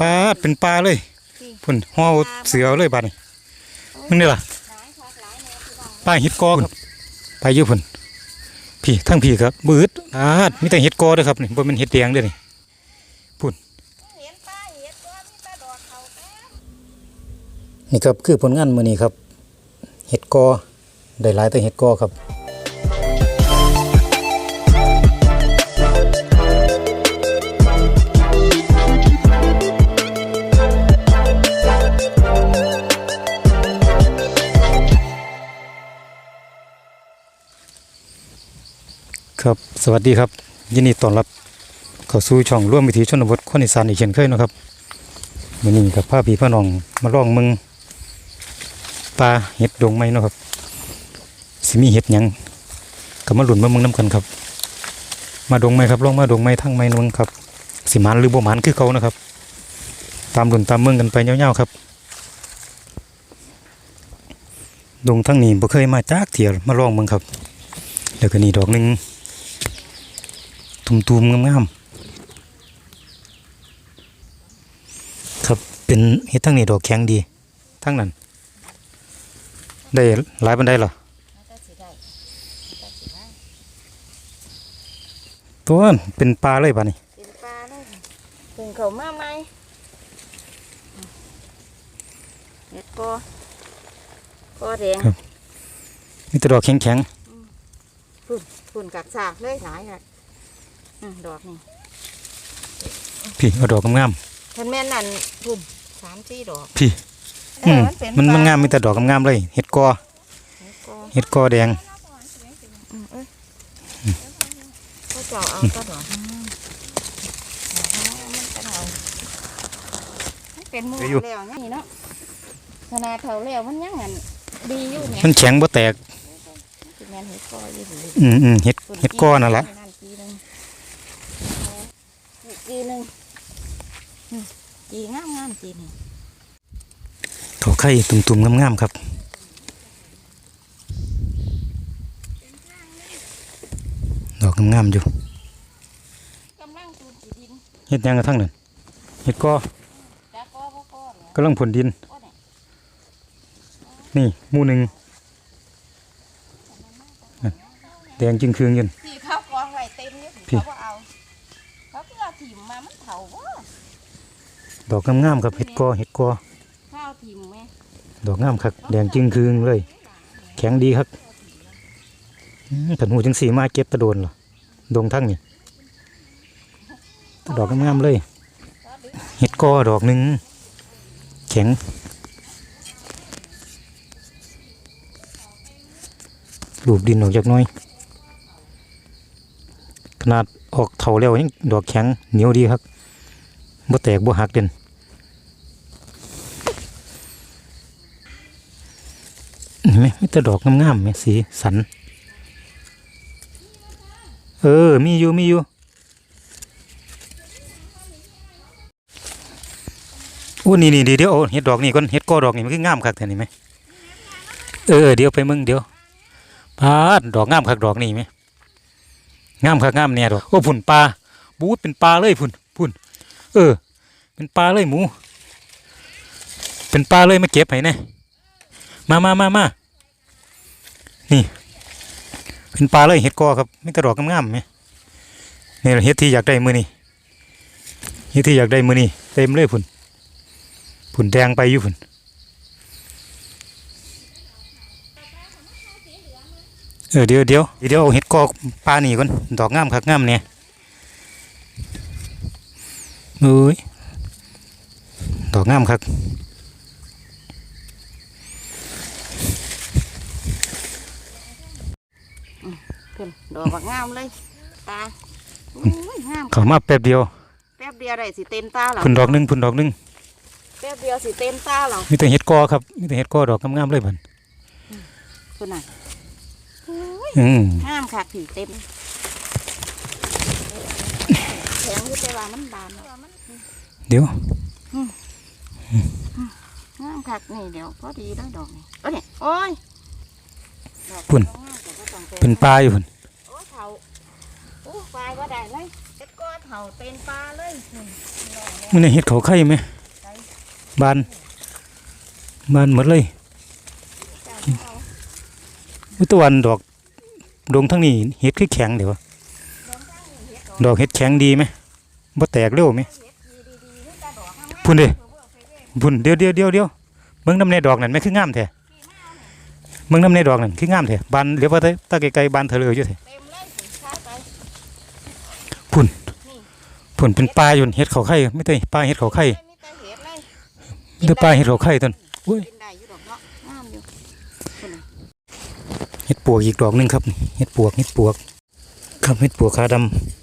ปลาดเป็นปลาเลยพุ่นห่อเสือเลยบาดนี้มึงนี่ล่ะหลายคักหลายแนวพี่น้องปลาเห็ดกอครับไปอยู่พุ่นพี่ทั้งพี่ครับบืดอาดมีแต่เห็ดกอเด้อครับนี่บ่แม่นเห็ดแดงเด้อนี่เห็นป้าเห็นตัวมีแต่ดอกเขาแต้มนี่ครับคือผลงานมื้อนี้ครับ เห็ดกอได้หลายแต่เห็ดกอครับ สวัสดีครับยินดีต้อนรับเข้าสู่ช่องร่วมวิถีชนบทคนอีสานอีกเช่นเคยนะครับมื้อนี้กับพาพี่พ่อน้องมาลองมึงปลาเห็ดดงไม้นะครับสิมีเห็ดหยังก็มาหลุนมามึงน้กันครับ มาดงไม้ครับลองมาดงไม้ทั้งไม้นึงครับ สิมานหรือบ่มานคือเขานะครับ ตามหลุนตามเมืองกันไปเงาวๆครับดงทั้งนี้บ่เคยมาจากเที่ยมาลองมึงครับแล้วก็นี่ดอกหนึ่ง ตุ่มๆงามๆครับเป็นเห็ดทั้งนี้ดอกแข็งดีทั้งนั้น ได้หลายบันไดเหรอมันก็สิได้มันก็สิได้ตัวนั้นเป็นปลาเลยป่ะนี่เป็นปลาเลยถึงเขามาไหมเห็ดกอก็แดงมีแต่ดอกแข็งฝุ่นกัดสากเลยหลายอะอืม ดอกนี่ๆพี่เอาดอกงามท่านแม่นนั่นฝุ่นสามสี่ดอกๆพี่เออือมมันเป็นมันปลมันงามมีแต่ดอกงามๆเลย เห็ดกอเห็ดกอเห็ดกอแดงอืมเอ้ยเขาเจ้าเอาก็ดอกอืมมันก็เอามันเป็นหมูแล้วนี่เนาะขนาดเท่าแล้วมันยังงั้นดีอยู่เนี่ยมันแข็งบ่แตก สิแม่นเห็ดกออยู่หรืออืมอืมเห็ดเห็ดกอนั่นละปีหนึง อีกปีหนึงอืมปีงามงามๆปีนี้ดอกไข่ตุ่มๆงามๆครับดอกงามๆอยู่กำลังตูนสีดินเห็ดหยังกระทั่งนั้นเห็ดกอจากกอบ่กอเหรอกำลังผลดินกอเนี่ยนี่หมู่หนึ่งนั่นแดงจึงคืองอยืนสีเขากองไว้เต็มอยู่พี่ ดอกงามๆครับเห็ดกอเห็ดกอข้าวถิ่มแม่ดอกงามครับแดงจึงคืองเลย แข็งดีครับอืมผันหูจังสีมาเก็บตะโดนเหรอดงทั้งนี่ดอกงามๆเลย เห็ดกอดอกหนึ่งแข็งลูบดินออกจากหน้อย ขนาดออกเถาแล้วยังดอกแข็งเหนียวดีครับ บ่แตกบ่หักเด่นเห็นไหมมีแต่ดอกงามๆไหมสีสัน เออ มีอยู่ มีอยู่อู้นี่นี่เดี๋ยวเห็ดดอกนี่ก่อนเห็ดกอดอกนี่มันคืองามคักแท้นี่ไหมเออเดี๋ยวไปมึงเดี๋ยวปาดดอกงามคักดอกนี่ไหมงามคักงามเนี่ยดอกโอ้ผุ่นปลาบูดเป็นปลาเลยผุ่น เออ เป็นปลาเลยหมู เป็นปลาเลยมาเก็บให้แน่มามามามานี่ เป็นปลาเลยเห็ดกอครับไม่กระดอกงามๆไหมนี่เห็ดที่อยากได้มือนี่เห็ดที่อยากได้มือนี่เต็มเลยผุ่นผุ่นแดงไปอยู่ผุ่นเออเดี๋ยวเดี๋ยวเดี๋ยวเอาเห็ดกอปลานี่ก่อนดอกงามคักงามเนี่ย เอ้ยดอกงามคักขึ้นดอกบักงามเลยตาอุ้ยงามเขามาแป๊บเดียว แป๊บเดียวได้สิเต็มตาเหรอผุ่นดอกหนึงผุ่นดอกหนึงแป๊บเดียวสิเต็มตาเหรอมีแต่เห็ดกอครับมีแต่เห็ดกอดอกงามๆเลยพันคุณน่ะอืมงามค่ะผีเต็มแข็งอยู่แต่ว่ามันบานเนาะ เดี๋ยวงามคักนี่เดี๋ยวก็ดีแล้วดอกนี่โอ้ยนี่โอ้ยดอกพุ่นงามแต่ว่าต้องเป็นปลาอยู่พุ่นโอ้ยเฒ่าโอ้ยปลายว่าได้เลยเฮ็ดกอดเผาเป็นปลาเลยอืมมันนี่เห็ดเขาไข่ไหมบานบานหมดเลยจ้าเอาวิตะวันดอกดวงทั้งนี้เห็ดคือแข็งเดี๋ยววะดอกเห็ดแข็งดีไหมบ่แตกเร็วไหม พุ่นเด้พุ่นเดี๋ยวเดี๋ยวเดี๋ยวเดี๋ยวเบิ่งน้ำในดอกนั่นแม่คืองามแท้เบิ่งน้ำในดอกนั่นคืองามแท้บานเดี๋ยวว่าตาไกลๆบานเถลออยู่แท้เต็มเลยสิช้าไปพุ่นเป็นปลาอยู่เห็ดเขาไข่ไม่ใช่ปลาเห็ดเขาไข่ไม่มีแต่เดเลยไม่ใช่ปลาเห็ดเขาไข่ต้นอุ้ยเห็ดปวกอีกดอกหนึงครับเห็ดปวกเห็ดปวกครับเห็ดปวกขาดำ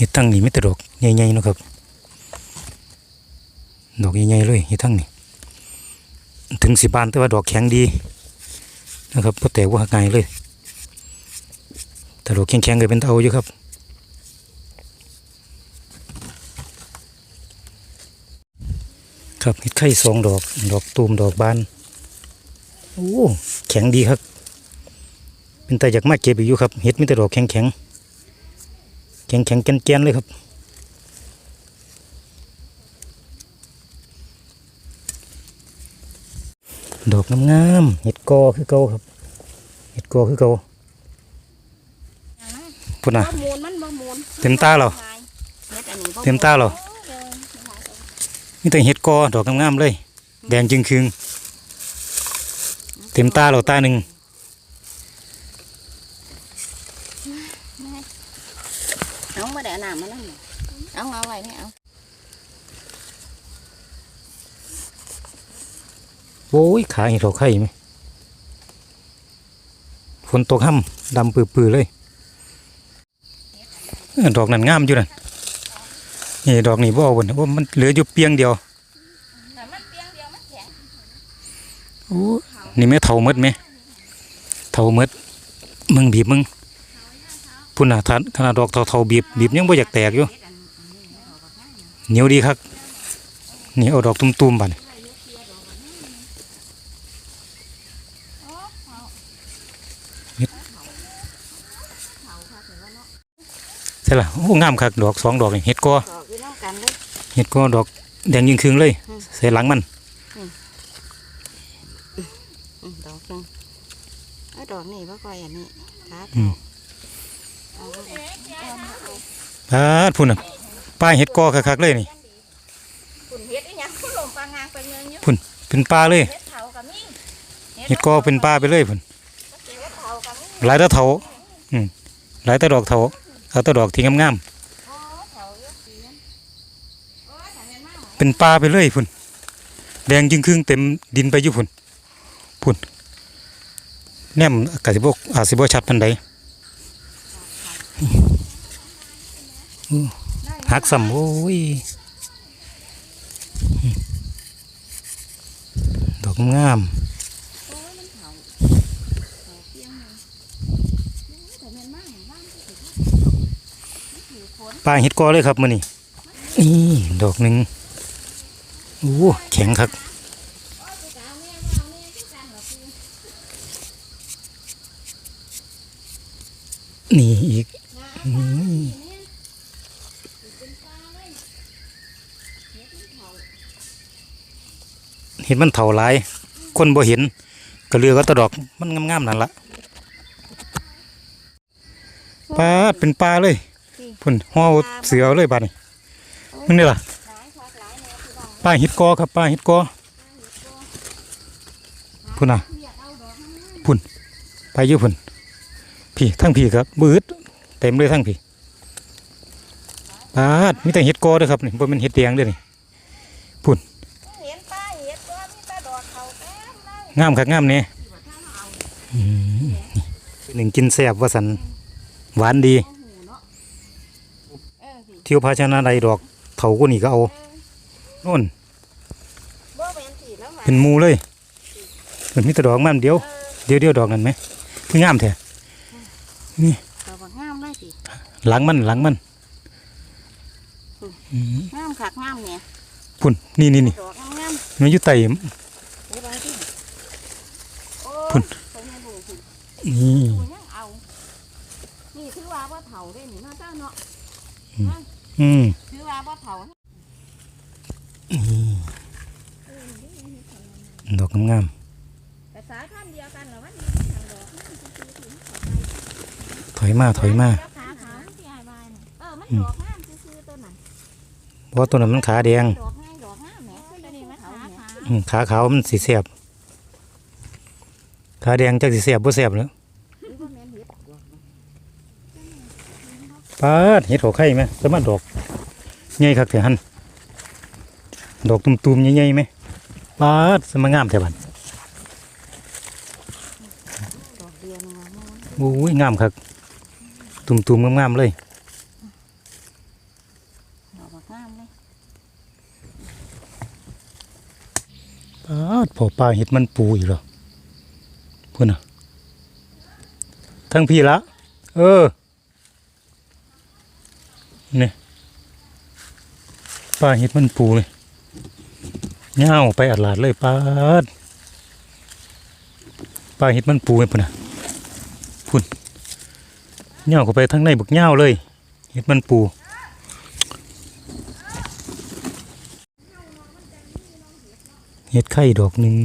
เห็ดเห็ดทั้งนี้ไม่แต่ดอกใหญ่ๆนะครับ ดอกใหญ่ๆเลยเห็ดทั้งนี้ถึงสิบานแต่ว่าดอกแข็งดีนะครับพอแตกว่าหักไงเลย แต่ดอกแข็งๆก็เป็นเตาอยู่ครับครับเห็ดไข่สองดอกดอกตูมดอกบานโอ้แข็งดีครับ เป็นแต่อยากมาเก็บอีกอยู่ครับเห็ดมีแต่ดอกแข็งแข็ง แข็งแข็งๆแกนแกนๆเลยครับ ดอกงามๆเห็ดกอคือเก่าครับเห็ดกอคือเก่าพุ่นน่ะบ่มูลมันบ่มูลเต็มตาเหรอเฮ็ดอันนี้บ่เต็มตาเหรอโอ้ยมีแต่เห็ดกอดอกงามๆเลย แดงจึงคืงเต็มตาเราตาหนึ่ง เอามาได้เอาน้ำมานั่งเอาเอาไว้นี่เอาโอ้ยขาเห็ดเขาไข่ไหมฝนตกห้ำดำปื้อๆเลยเออดอกนั้นงามอยู่นั่นนี่ดอกนี้บ่เอาบนว่ามันเหลืออยู่เปียงเดียวแต่มันเปียงเดียวมันแข็งโอ้นี่แม่เท่าหมดไหมเท่าหมดมึงบีบมึง พุ่นน่ะทานขนาดดอกเท่าๆบีบบีบยังบ่อยากแตกอยู่เหนียวดีครับนี่เอาดอกตุ้มๆบัดนใช่ละโอ้งามคักดอกสองดอกนี่เห็ดกอดอกอยู่น้ำกันเลยเห็ดกอดอกแดงยิงคืงเลยอืมใส่หลังมันอืมดอกหนึงเอาดอกนี่บ่ค่อยอันนี้ขา อืเท่ามเอาไว้ปาดพุ่นน่ะป้าเห็ดกอคักๆเลยนี่คุณเฮ็ดอีหยังคุณลมปลางางไปเมืองอยู่เป็นปลาเลยเฮ็ดเถากับมีเห็ดกอเป็นปลาไปเลยพุ่นเฮ็ดเถากับมีหลายแตะเถาอืมหลายแตะดอกเถาเอาแตะดอกที่งามอ๋อเถาเยอะสีนั้นโอ้ยถ้าแม่นมากๆเป็นปลาไปเลยพุ่นแดงจึงครึ่งเต็มดินไปอยู่พุ่นพุ่นแนมกะสิบอาจสิบชัดปันใด หักสัมโอ้ยดอกงามปลาเหิดกอเลยครับมื่อนี่นี่ดอกหนึ่งโอ้แข็งครับ โอ้ยสิกเอาแม่มาเอาแม่คือกันเหรอคือ นี่อีก นะ อืม เป็นปลาเลยเฮ็ดมันเถา เห็นมันเถาหลาย คนบ่เห็นก็เรือก็ตะดอกมันงามๆนั่นละปลาเป็นปลาเลยพุ่นห่อเสือเลยบาดนี้มึงนี่ล่ะหลายคักหลายแนวพี่น้องปลาเห็ดกอครับปลาเห็ดกอพุ่นน่ะเรียกเอาดอกมันไปยู่พุ่นพี่ทั้งพี่ครับบืดเต็มเลยทั้งพี่ปลาดมีแต่เห็ดกอเด้อครับนี่บ่แม่นเห็ดแดงด้อนี่ เห็นปลาเห็ดตัวมีแต่ดอกเขาเต็มเลย งามคักงามแน่ที่ว่าถ้าเราเอาอืมหนึ่งกินแซ่บว่าสันหวานดีเอาหูเนาะเออสิเที่ยวภาชนะใดดอกเถาก็นี่ก็เอาโน่นบ่แม่นสิแล้วมาเป็นหมูเลยมันมีแต่ดอกมันเดียวเออเดียวเดียวดอกนั่นไหมคืองามแท้ดอกบักงามเลยสิหลังมันหลังมันอืมงามคักงามเนี่ยพุ่นนี่นี่นี่ดอกงามมันอยู่ไต่ ๆเดี๋ยวบางทีโอ้ พุ่นไปให้ดูสินี่กูยังเอานี่ถือว่าบ่เฒ่าได้นี่เนาะเจ้าเนาะอืมถือว่าบ่เฒ่าดอกงามแต่สายพันธุ์เดียวกันเหรอวะนี่ทางดอกมันคือคือถึงเขาไปๆถอยมาถอยมาขาขาวที่อายบายน่ะเออมันดอกงามซื่อๆตัวนั้นเพราะตัวนั้นมันขาแดงดอกง่ายดอกงามแหมคือตัวนี้มันขาขาวอืมขาขาวมันสีเสียบ ขาแดงจักสีเสียบบ่เสียบแล้วหรือว่าห็ดปาดเห็ดเขาไข่ไหมสามารถดอกใหญ่คักเถอะหันดอกตุ่มๆใหญ่ๆไหมปาดสมางามแถวบันดอกเดียวนึงว่ามันโอ้ยงามคักตุ่มๆงามๆเลยงามเลยปาดพอปลาเห็ดมันปูอีกหรอ พุ่นน่ะทั้งพี่ละ เออนี่ปลาเห็ดมันปูเลยเงาไปอัดหลาดเลยป้าปลาเห็ดมันปูเลยพุ่นน่ะพุ่นเงาวเข้าไปทั้งในบึกเงาเลยเห็ดมันปูเห็ดไข่ดอกหนึ่ง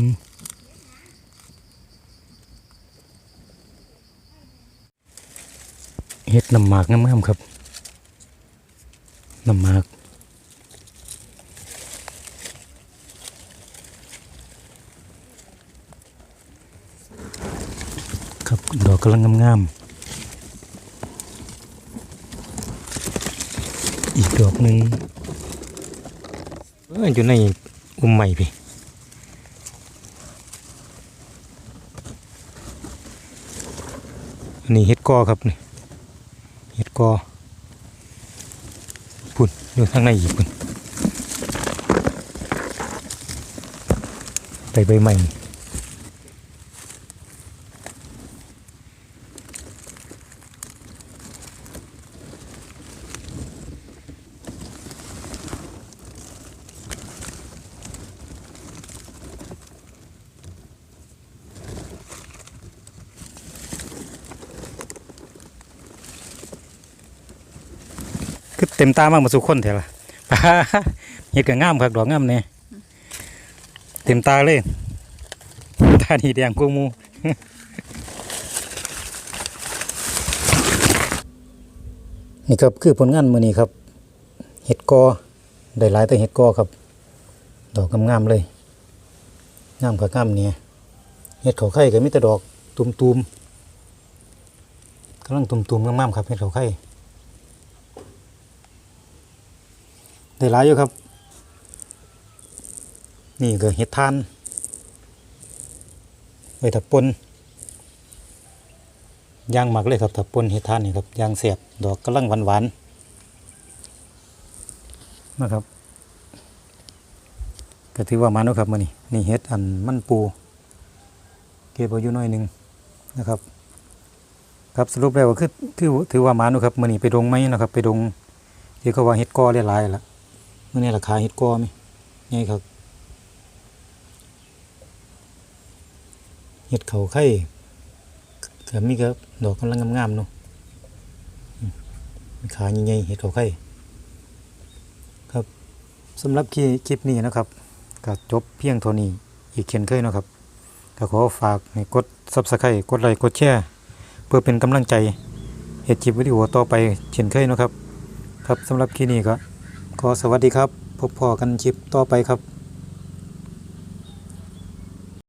เห็ดน้ำหมากงามๆครับน้ำหมากครับดอกกำลังงามๆอีกดอกหนึ่งเอ้ยอยู่ในอุ้มใหม่พี่นนี้เห็ดกอครับนี่ ก็พุ่นอยู่ข้างในอีกพุ่นใบใบใหม่ เต็มตามากมาสุคนเถอะล่ะเห็ดก็งามครับดอกงามเนี่ยเต็มตาเลยตาดีแดงกูมูนี่ครับคือผลงานมือนี้ครับ เห็ดกอได้หลายแต่เห็ดกอครับ ดอกงามๆเลยงามกับงามเนี่ยเห็ดเขาไข่ก็มีแต่ดอกตุ่มๆกำลังตุ่มๆงามๆครับเห็ดเขาไข่ ได้หลายอยู่ครับ นี่ก็เห็ดทานไว้ถับปนย่างหมักเลยครับถับปนเห็ดทานนี่ครับย่างเสียบดอกกำลังหวานหวานนะครับก็ถือว่ามานาะครับมื่อนี้นี่เห็ดอันมันปู เก็บเอาอยู่หน้อยหนึ่งนะครับ ครับสรุปแล้วก็คือถือถือว่ามานาะครับมื่อนี้ไปดงไหมนะครับ ไปดงที่เขาว่าเห็ดกอหลายๆละ มื่อนี้ราคาเห็ดกอไหมไงครับเห็ดเขาไข่ก็มีก็ดอกกำลังงามๆเนาะขาใหญ่ๆเห็ดเขาไข่ครับสำหรับคลิปนี้นะครับก็จบเพียงเท่านี้อีกเช่นเคยนะครับก็ขอฝากให้กด Subscribe กดไลค์กดแชร์เพื่อเป็นกำลังใจเห็ดคลิปวิดีโอต่อไปเช่นเคยนะครับ ครับสำหรับคลิปนี้ก็ ขอสวัสดีครับ พบพอกันคลิปต่อไปครับ